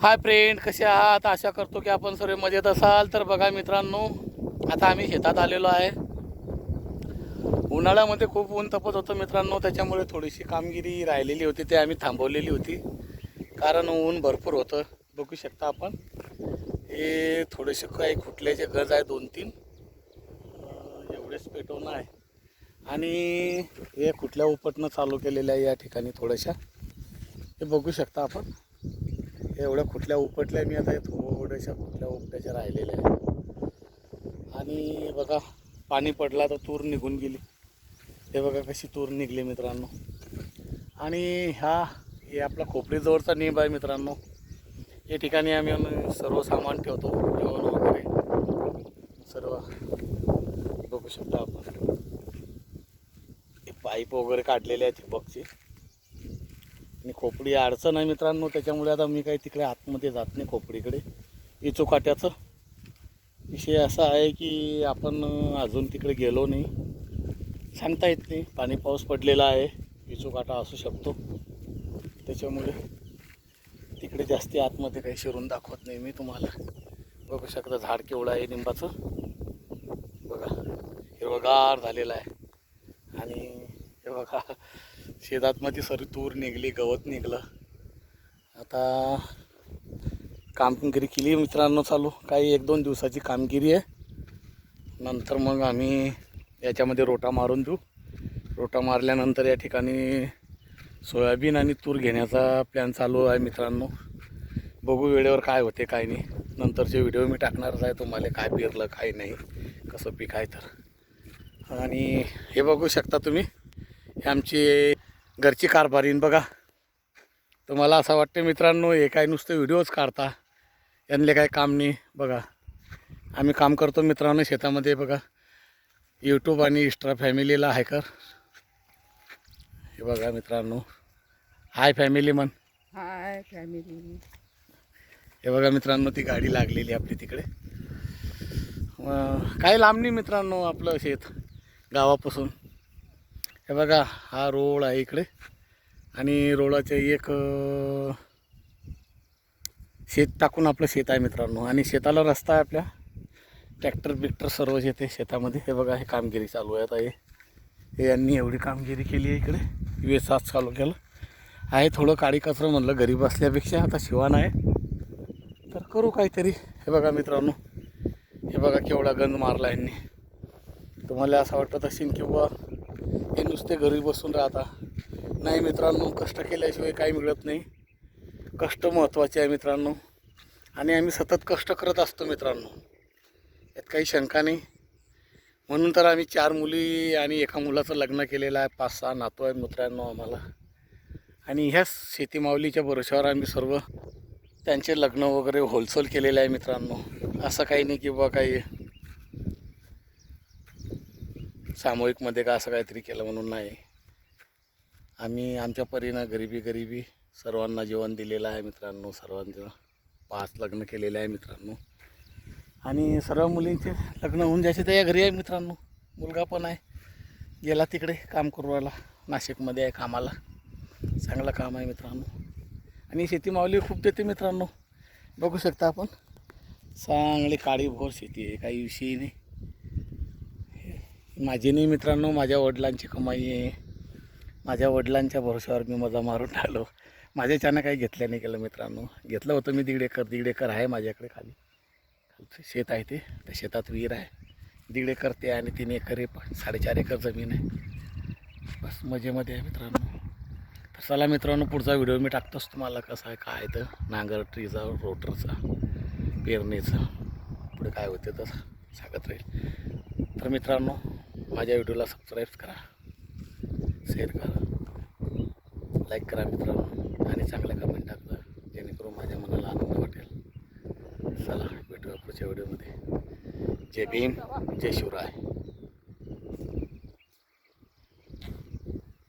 Hi friend कसे आहात? आशा करतो की आपण सर्व मजेत असाल. तर बघा मित्रांनो आता आम्ही शेतात आलेलो आहे. उन्हाळ्यामध्ये खूप ऊन तपत होतं मित्रांनो त्याच्यामुळे थोडीशी कामगिरी राहिलेली होती ते आम्ही थांबवलेली होती. कारण ऊन भरपूर होतं. बघू शकता आपण. हे थोडेसे काही खुटल्याचे गज आहे दोन तीन एवढेच पेटवणं आहे. आणि हे कुठल्या उपटणं चालू केलेलं आहे या ठिकाणी थोड्याशा हे बघू शकता आपण. एवढ्या कुठल्या उपटल्या मी आता हे थोड्याशा कुठल्या उपट्याच्या राहिलेल्या आहे आणि बघा पाणी पडला तर तूर निघून गेली. हे बघा कशी तूर निघली मित्रांनो. आणि हा हे आपला खोपरीजवळचा निंब आहे मित्रांनो. या ठिकाणी आम्ही आम्ही सर्व सामान ठेवतो जेवण वगैरे. सर्व बघू शकता आपण. हे पाईप वगैरे काढलेले आहेत बघचे आणि खोपडी अडचण आहे मित्रांनो त्याच्यामुळे आता मी काही तिकडे आतमध्ये जात नाही खोपडीकडे. इचुकाट्याचं विषय असा आहे की आपण अजून तिकडे गेलो नाही. सांगता येत नाही. पाणी पाऊस पडलेला आहे. इचुकाटा असू शकतो. त्याच्यामुळे तिकडे जास्ती आतमध्ये काही शिरून दाखवत नाही मी तुम्हाला. बघू शकता झाड केवढं आहे लिंबाचं बघा हिरवगार झालेलं आहे. आणि हिरवगार शेतातमध्ये सरी तूर निघली गवत निघलं. आता कामगिरी केली मित्रांनो चालू. काही एक दोन दिवसाची कामगिरी आहे. नंतर मग आम्ही याच्यामध्ये रोटा मारून देऊ. रोटा मारल्यानंतर या ठिकाणी सोयाबीन आणि तूर घेण्याचा प्लॅन चालू आहे मित्रांनो. बघू वेळेवर काय होते काय नाही. नंतरचे व्हिडिओ मी टाकणारच आहे तुम्हाला काय पेरलं काय नाही कसं पीक आहे तर. आणि हे बघू शकता तुम्ही हे आमची घरची कारभारीन बघा तुम्हाला असं वाटतं मित्रांनो हे काय नुसतं व्हिडिओज काढता यांना काय काम नाही. बघा आम्ही काम करतो मित्रांनो शेतामध्ये बघा. यूट्यूब आणि इस्ट्रा फॅमिलीला आहे कर. हे बघा मित्रांनो हाय फॅमिली मन हाय फॅमिली हे बघा मित्रांनो ती गाडी लागलेली आपली तिकडे. काही लांब नाही मित्रांनो आपलं शेत गावापासून. हे बघा हा रोड आहे इकडे. आणि रोडाचे एक शेत टाकून आपलं शेत आहे मित्रांनो. आणि शेताला रस्ता आहे आपल्या. ट्रॅक्टर बिक्टर सर्व येते शेतामध्ये. हे बघा हे कामगिरी चालू आहे आता हे. हे यांनी एवढी कामगिरी केली आहे इकडे. वेसाच चालू केलं. आहे थोडं काळी कचरं म्हणलं घरी बसल्यापेक्षा आता शिवान आहे. तर करू काहीतरी. हे बघा मित्रांनो. हे बघा केवढा गंज मारला यांनी. तुम्हाला असं वाटत असेल किंवा हे नुसते घरी बसून राहता. नाही मित्रांनो कष्ट केल्याशिवाय काही मिळत नाही. कष्ट महत्त्वाचे आहे मित्रांनो. आणि आम्ही सतत कष्ट करत असतो मित्रांनो. यात काही शंका नाही. म्हणून तर आम्ही चार मुली आणि एका मुलाचं लग्न केलेलं आहे. पाच सहा नातू आहे मित्रांनो आम्हाला. आणि ह्याच शेतीमाऊलीच्या भरोश्यावर आम्ही सर्व त्यांचे लग्न वगैरे होलसेल केलेले आहे मित्रांनो. असं काही नाही की बुवा काही सामूहिकमध्ये का असं काहीतरी केलं म्हणून नाही. आम्ही आमच्या परीनं गरिबी गरिबी सर्वांना जेवण दिलेलं आहे मित्रांनो सर्वांचं. पाच लग्न केलेलं आहे मित्रांनो. आणि सर्व मुलींचे लग्न होऊन जायचे त्या घरी आहे मित्रांनो. मुलगा पण आहे. गेला तिकडे काम करू राहिला नाशिकमध्ये आहे कामाला. चांगलं काम आहे मित्रांनो. आणि शेती माऊली खूप देते मित्रांनो. बघू शकता आपण. चांगली काळी भोर शेती आहे. काही विषयी नाही. माझी नाही मित्रांनो माझ्या वडिलांची कमाई आहे. माझ्या वडिलांच्या भरोश्यावर मी मजा मारून आलो माझ्याच्यानं काही घेतलं नाही केलं मित्रांनो. घेतलं होतं मी दीड एकर दीड एकर आहे माझ्याकडे खाली. खालचं शेत आहे ते. त्या शेतात विहीर आहे. दीड एकर ते आणि तीन एकर हे साडेचार एकर जमीन आहे. बस मजेमध्ये आहे मित्रांनो. तर चला मित्रांनो पुढचा व्हिडिओ मी टाकतोच तुम्हाला कसा आहे काय तर. नांगर ट्रीचा रोटरचा पेरणीचा. पुढे काय होते तसं सांगत राहील. तर मित्रांनो माझ्या व्हिडिओला सबस्क्राईब करा. शेअर करा. लाईक करा मित्रांनो. आणि चांगल्या कमेंट टाका जेणेकरून माझ्या मनाला आनंद वाटेल. चला भेटूया पुढच्या व्हिडिओमध्ये. जय भीम जय शिवराय.